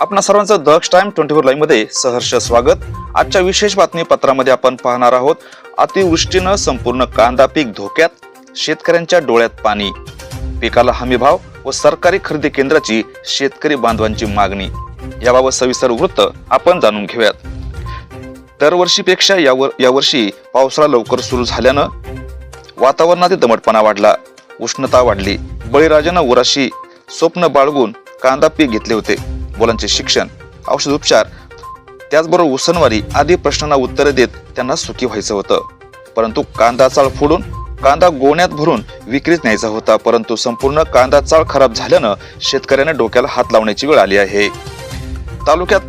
आपणा सर्वांचं Daksh time twenty four लाईव्हमध्ये सहर्ष स्वागत. आजच्या विशेष बातमीपत्रामध्ये आपण पाहणार आहोत अतिवृष्टीनं संपूर्ण कांदा पीक धोक्यात शेतकऱ्यांच्या डोळ्यात पाणी. पिकाला हमी भाव व सरकारी खरेदी केंद्राची शेतकरी बांधवांची मागणी. याबाबत सविस्तर वृत्त आपण जाणून घेऊयात. दरवर्षीपेक्षा यावर यावर्षी पावसाळा लवकर सुरू झाल्यानं वातावरणातील दमटपणा वाढला. उष्णता वाढली. बळीराजानं उराशी स्वप्न बाळगून कांदा पीक घेतले होते. मुलांचे शिक्षण औषध उपचार त्याचबरोबर उसनवारी आदी प्रश्नांना उत्तरे देत त्यांना सुखी व्हायचं होतं. परंतु कांदा चाळ फोडून कांदा गोण्यात भरून विक्रीत न्यायचा होता. परंतु संपूर्ण कांदा चाळ खराब झाल्यानं शेतकऱ्यांना डोक्याला हात लावण्याची वेळ आली आहे. तालुक्यात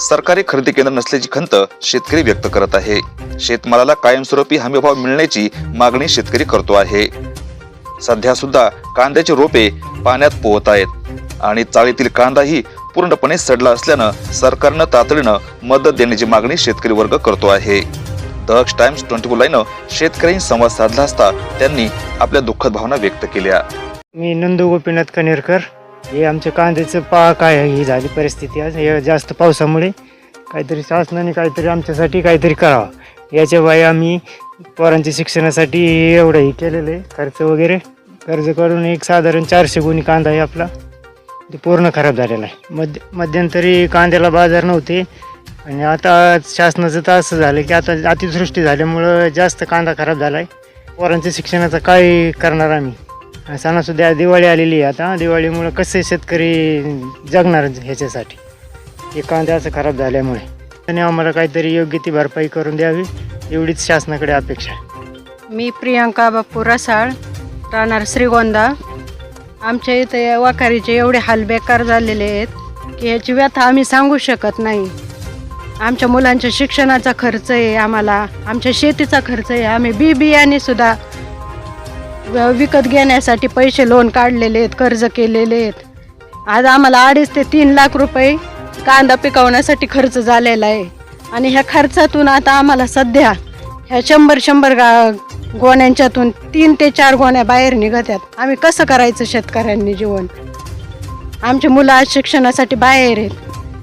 सरकारी खरेदी केंद्र नसल्याची खंत शेतकरी व्यक्त करत आहे. शेतमालाला कायमस्वरूपी हमीभाव मिळण्याची मागणी शेतकरी करतो आहे. सध्या सुद्धा कांद्याचे रोपे पाण्यात पोहत आहेत आणि चाळीतील कांदाही पूर्णपणे सडला असल्यानं सरकारनं तातडीनं मदत देण्याची मागणी शेतकरी वर्ग करतो आहे. दक्ष टाइम्स ट्वेंटी फोर लाईनं शेतकऱ्यांशी संवाद साधला असता त्यांनी आपल्या दुःखद भावना व्यक्त केल्या. मी नंदू गोपीनाथ कनेरकर. हे आमच्या कांद्याचं पा काय ही झाली परिस्थिती आज. हे जास्त पावसामुळे काहीतरी शासनाने काहीतरी आमच्यासाठी काहीतरी करावं. याच्या बाई आम्ही पोरांच्या शिक्षणासाठी एवढं हे केलेलं आहे. खर्च वगैरे. कर्ज करून एक साधारण चारशे गुणी कांदा आहे आपला. ते पूर्ण खराब झालेला आहे. मध्य मध्यंतरी कांद्याला बाजार नव्हते. आणि आता शासनाचं तर असं झालं की आता अतिवृष्टी झाल्यामुळं जास्त कांदा खराब झाला आहे पोरांच्या शिक्षणाचं काय करणार आम्ही. आणि सणासुद्धा दिवाळी आलेली आहे आता. दिवाळीमुळं कसे शेतकरी जगणार ह्याच्यासाठी? हे कांदे असं खराब झाल्यामुळे. आणि आम्हाला काहीतरी योग्य ती भरपाई करून द्यावी एवढीच शासनाकडे अपेक्षा आहे. मी प्रियांका बापू रसाळ राहणार श्रीगोंदा. आमच्या इथे वाखारीचे एवढे हाल बेकार झालेले आहेत की याची व्यथा आम्ही सांगू शकत नाही. आमच्या मुलांच्या शिक्षणाचा खर्च आहे आम्हाला आमच्या शेतीचा खर्च आहे. आम्ही बी बियाणे सुद्धा विकत घेण्यासाठी पैसे लोन काढलेले आहेत कर्ज केलेले आहेत. आज आम्हाला अडीच ते तीन लाख रुपये कांदा पिकवण्यासाठी खर्च झालेला आहे. आणि ह्या खर्चातून आता आम्हाला सध्या ह्या शंभर शंभर गा गोण्यांच्यातून तीन ते चार गोण्या बाहेर निघतात आम्ही कसं करायचं शेतकऱ्यांनी जीवन? आमची मुलं आज शिक्षणासाठी बाहेर आहेत.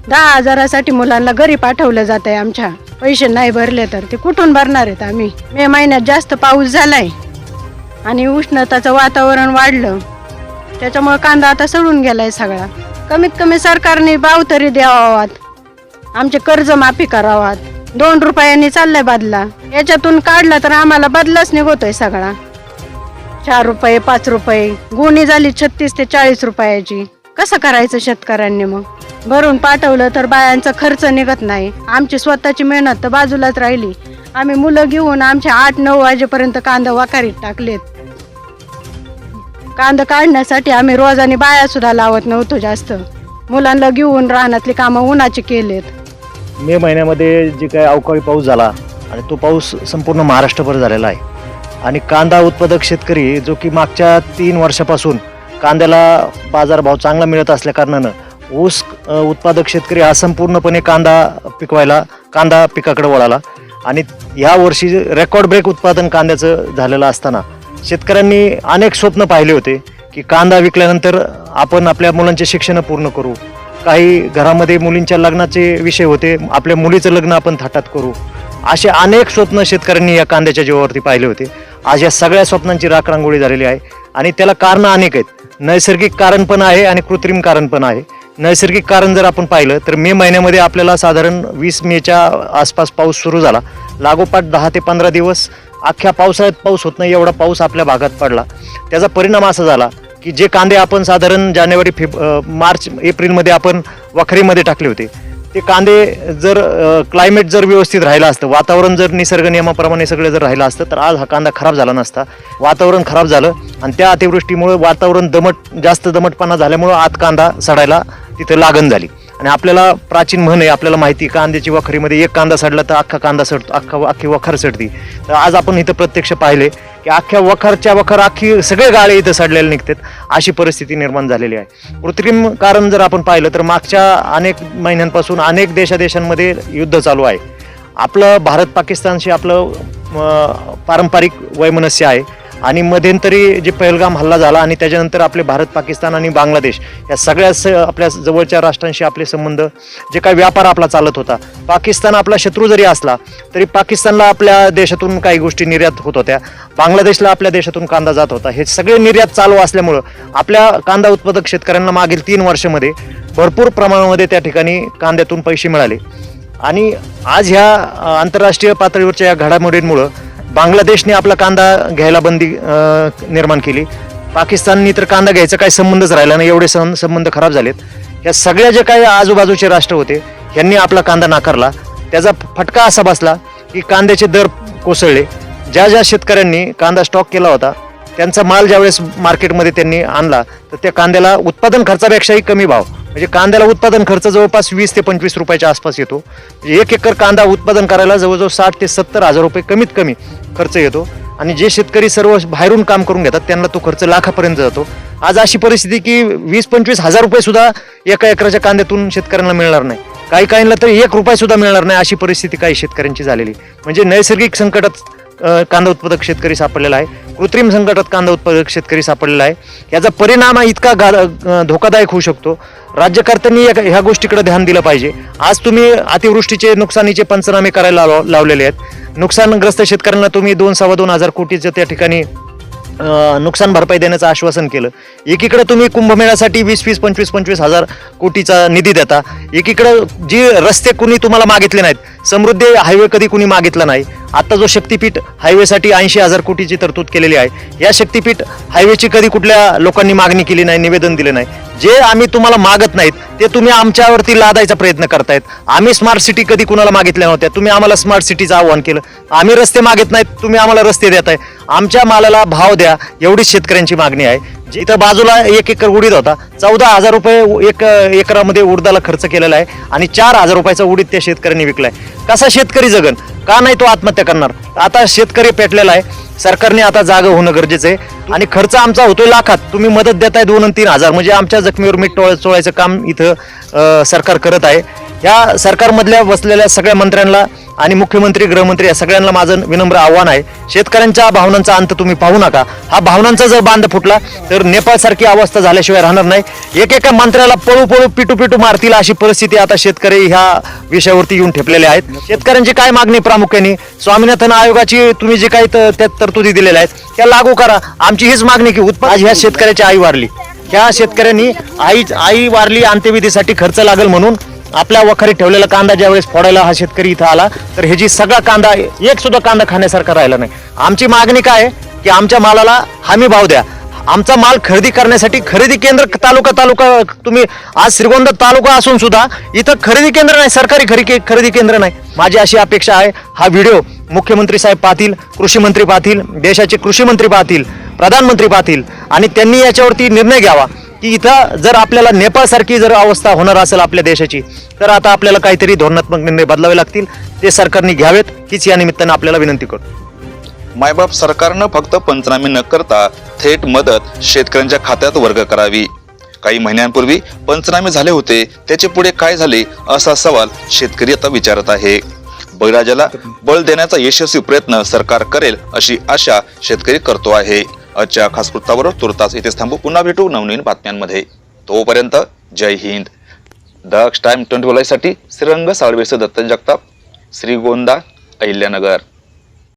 दहा हजारासाठी मुलांना घरी पाठवलं जात आहे आमच्या. पैसे नाही भरले तर ते कुठून भरणार आहेत आम्ही? मे महिन्यात जास्त पाऊस झालाय. आणि उष्णताचं वातावरण वाढलं. त्याच्यामुळे कांदा आता सडून गेलाय सगळा. कमीत कमी सरकारने भाव तरी द्यावात. आमचे कर्ज माफी करावात. दोन रुपयांनी चाललाय बदला. याच्यातून काढला तर आम्हाला बदलाच निघतोय सगळा. चार रुपये पाच रुपये गुणी झाली छत्तीस ते चाळीस रुपयाची. कसं करायचं शेतकऱ्यांनी मग? भरून पाठवलं तर बायांचा खर्च निघत नाही. आमची स्वतःची मेहनत तर बाजूलाच राहिली. आम्ही मुलं घेऊन आमच्या आठ नऊ वाजेपर्यंत कांदा वाकारीत टाकलेत. कांदा काढण्यासाठी आम्ही रोजाने बाया सुद्धा लावत नव्हतो जास्त. मुलांना घेऊन रानातली कामं उन्हाची केलेत. मे महिन्यामध्ये जे काही अवकाळी पाऊस झाला आणि तो पाऊस संपूर्ण महाराष्ट्रभर झालेला आहे. आणि कांदा उत्पादक शेतकरी जो की मागच्या तीन वर्षापासून कांद्याला बाजारभाव चांगला मिळत असल्याकारणानं ऊस उत्पादक शेतकरी हा संपूर्णपणे कांदा पिकवायला कांदा पिकाकडे वळाला. आणि ह्या वर्षी रेकॉर्ड ब्रेक उत्पादन कांद्याचं झालेलं असताना शेतकऱ्यांनी अनेक स्वप्न पाहिले होते की कांदा विकल्यानंतर आपण आपल्या मुलांचे शिक्षण पूर्ण करू. काही घरामध्ये मुलींच्या लग्नाचे विषय होते. आपल्या मुलीचं लग्न आपण थाटात करू. असे अनेक स्वप्न शेतकऱ्यांनी या कांद्याच्या जीवावरती पाहिले होते. आज या सगळ्या स्वप्नांची राखरांगोळी झालेली आहे. आणि त्याला कारणं अनेक आहेत. नैसर्गिक कारण पण आहे आणि कृत्रिम कारण पण आहे. नैसर्गिक कारण जर आपण पाहिलं तर मे महिन्यामध्ये आपल्याला साधारण वीस मेच्या आसपास पाऊस सुरू झाला. लागोपाठ दहा ते पंधरा दिवस अख्ख्या पावसाळ्यात पाऊस होत नाही एवढा पाऊस आपल्या भागात पडला. त्याचा परिणाम असा झाला की जे कांदे आपण साधारण जानेवारी फेब मार्च एप्रिलमध्ये आपण वखरीमध्ये टाकले होते ते कांदे जर क्लायमेट जर व्यवस्थित राहिलं असतं वातावरण जर निसर्ग नियमाप्रमाणे सगळं जर राहिलं असतं तर आज हा कांदा खराब झाला नसता. वातावरण खराब झालं आणि त्या अतिवृष्टीमुळे वातावरण दमट जास्त दमटपणा झाल्यामुळं आत कांदा सडायला तिथं लागण झाली. आणि आपल्याला प्राचीन म्हण आहे आपल्याला माहिती आहे, कांद्याची वखरीमध्ये एक कांदा सडला तर अख्खा कांदा सडतो अख्खा अख्खी वखर सडती. तर आज आपण इथं प्रत्यक्ष पाहिले की अख्ख्या वखरच्या वखर अख्खी सगळे गाळे इथं सडलेले निघतात. अशी परिस्थिती निर्माण झालेली आहे. कृत्रिम कारण जर आपण पाहिलं तर मागच्या अनेक महिन्यांपासून अनेक देशादेशांमध्ये युद्ध चालू आहे. आपलं भारत पाकिस्तानशी आपलं पारंपरिक वैमनस्य आहे. आणि मध्यंतरी जे पहलगाम हल्ला झाला आणि त्याच्यानंतर आपले भारत पाकिस्तान आणि बांगलादेश या सगळ्या स आपल्या जवळच्या राष्ट्रांशी आपले संबंध जे काही व्यापार आपला चालत होता. पाकिस्तान आपला शत्रू जरी असला तरी पाकिस्तानला आपल्या देशातून काही गोष्टी निर्यात होत होत्या. बांगलादेशला आपल्या देशातून कांदा जात होता. हे सगळे निर्यात चालू असल्यामुळं आपल्या कांदा उत्पादक शेतकऱ्यांना मागील तीन वर्षामध्ये भरपूर प्रमाणामध्ये त्या ठिकाणी कांद्यातून पैसे मिळाले. आणि आज ह्या आंतरराष्ट्रीय पातळीवरच्या या घडामोडींमुळं बांगलादेशने आपला कांदा घ्यायला बंदी निर्माण केली. पाकिस्ताननी तर कांदा घ्यायचा काही संबंधच राहिला नाही एवढे सं संबंध खराब झालेत. या सगळ्या जे काही आजूबाजूचे राष्ट्र होते यांनी आपला कांदा नाकारला. त्याचा फटका असा बसला की कांद्याचे दर कोसळले. ज्या ज्या शेतकऱ्यांनी कांदा स्टॉक केला होता त्यांचा माल ज्यावेळेस मार्केटमध्ये त्यांनी आणला तर त्या कांद्याला उत्पादन खर्चापेक्षाही कमी भाव. म्हणजे कांद्याला उत्पादन खर्च जवळपास वीस ते पंचवीस रुपयाच्या आसपास येतो. म्हणजे एक एकर कांदा उत्पादन करायला जवळजवळ साठ ते सत्तर हजार रुपये कमीत कमी खर्च येतो. आणि जे शेतकरी सर्व बाहेरून काम करून घेतात त्यांना तो खर्च लाखापर्यंत जातो. आज अशी परिस्थिती की वीस पंचवीस हजार रुपये सुद्धा एका एकराच्या कांद्यातून शेतकऱ्यांना मिळणार नाही. काही काहींना तर एक रुपया सुद्धा मिळणार नाही अशी परिस्थिती काही शेतकऱ्यांची झालेली. म्हणजे नैसर्गिक संकटात कांदा उत्पादक शेतकरी सापडलेला आहे. कृत्रिम संकटात कांदा उत्पादक शेतकरी सापडलेला आहे. याचा परिणाम हा इतका गा धोकादायक होऊ शकतो. राज्यकर्त्यांनी या- ह्या गोष्टीकडे ध्यान दिलं पाहिजे. आज तुम्ही अतिवृष्टीचे नुकसानीचे पंचनामे करायला लाव- लावलेले आहेत. नुकसानग्रस्त शेतकऱ्यांना तुम्ही दोन सव्वा दोन हजार कोटीचं त्या ठिकाणी नुकसान भरपाई देण्याचं आश्वासन केलं. एकीकडे तुम्ही कुंभमेळ्यासाठी वीस वीस पंचवीस पंचवीस हजार कोटीचा निधी देता. एकीकडे जी रस्ते कुणी तुम्हाला मागितले नाहीत समृद्धी हायवे कधी कुणी मागितला नाही आता जो शक्तीपीठ हायवेसाठी ऐंशी हजार कोटीची तरतूद केलेली आहे या शक्तीपीठ हायवेची कधी कुठल्या लोकांनी मागणी केली नाही निवेदन दिले नाही. जे आम्ही तुम्हाला मागत नाहीत ते तुम्ही आमच्यावरती लादायचा प्रयत्न करतायत. आम्ही स्मार्ट सिटी कधी कुणाला मागितल्या नव्हत्या तुम्ही आम्हाला स्मार्ट सिटीचं आव्हान केलं. आम्ही रस्ते मागत नाहीत तुम्ही आम्हाला रस्ते देत आहे आमच्या मालाला भाव द्या एवढीच शेतकऱ्यांची मागणी आहे. इथं बाजूला एक एकर उडीद होता. चौदा हजार रुपये एक एकरामध्ये उडदाला खर्च केलेला आहे आणि चार हजार रुपयाचा उडीद त्या शेतकऱ्यांनी विकलाय. कसा शेतकरी जगन? का नाही तो आत्महत्या करणार? आता शेतकरी पेटलेला आहे. सरकारने आता जागं होणं गरजेचं आहे. आणि खर्च आमचा होतोय लाखात. तुम्ही मदत देताय दोन आणि तीन हजार. म्हणजे आमच्या जखमीवर मीठ टोळ चोळायचं काम इथं सरकार करत आहे. या सरकारमधल्या बसलेल्या सगळ्या मंत्र्यांना आणि मुख्यमंत्री गृहमंत्री या सगळ्यांना माझं विनम्र आव्हान आहे. शेतकऱ्यांच्या भावनांचा अंत तुम्ही पाहू नका. हा भावनांचा जर बांध फुटला तर नेपाळ सारखी अवस्था झाल्याशिवाय राहणार नाही. एकेका मंत्र्याला पळू पळू पिटू पिटू मारतील अशी परिस्थिती आता शेतकरी ह्या विषयावरती येऊन ठेपलेले आहेत. शेतकऱ्यांची काय मागणी प्रामुख्याने? स्वामीनाथन आयोगाची तुम्ही जे काही त- त्यात तरतुदी दिलेल्या आहेत त्या लागू करा. आमची हीच मागणी की उत्पादन आज ह्या शेतकऱ्याची आई वारली. ह्या शेतकऱ्यांनी आई आई वारली अंत्यविधीसाठी खर्च लागेल म्हणून आपल्या वखारीत ठेवलेला कांदा ज्यावेळेस फोडायला हा शेतकरी इथं आला तर हे जी सगळा कांदा एक सुद्धा कांदा खाण्यासारखा राहिला नाही. आमची मागणी काय आहे? की आमच्या मालाला हमी भाव द्या. आमचा माल खरेदी करण्यासाठी खरेदी केंद्र तालुका तालुका तुम्ही आज श्रीगोंदा तालुका असून सुद्धा इथं खरेदी केंद्र नाही सरकारी खरी खरेदी केंद्र नाही. माझी अशी अपेक्षा आहे हा व्हिडिओ मुख्यमंत्री साहेब पाहतील कृषी मंत्री पाहतील देशाचे कृषी मंत्री पाहतील प्रधानमंत्री पाहतील आणि त्यांनी याच्यावरती निर्णय घ्यावा. की इथं जर आपल्याला नेपाळसारखी जर अवस्था होणार असेल आपल्या देशाची तर आता आपल्याला काहीतरी धोरणात्मक निर्णय बदलावे लागतील. ते सरकारने घ्यावेत हीच या निमित्तानं आपल्याला विनंती करतो. मायबाप सरकारनं फक्त पंचनामे न करता थेट मदत शेतकऱ्यांच्या खात्यात वर्ग करावी. काही महिन्यांपूर्वी पंचनामे झाले होते त्याचे पुढे काय झाले असा सवाल शेतकरी आता विचारत आहे. बळीराजाला बळ देण्याचा यशस्वी प्रयत्न सरकार करेल अशी आशा शेतकरी करतो आहे. आजच्या खास वृत्तावर तुर्तास इथेच थांबू. पुन्हा भेटू नवनवीन बातम्यांमध्ये. तोपर्यंत जय हिंद. दक्ष टाइम ट्वेंटी साठी श्रीरंग साळवेसह दत्त जगताप श्रीगोंदा अहिल्यानगर.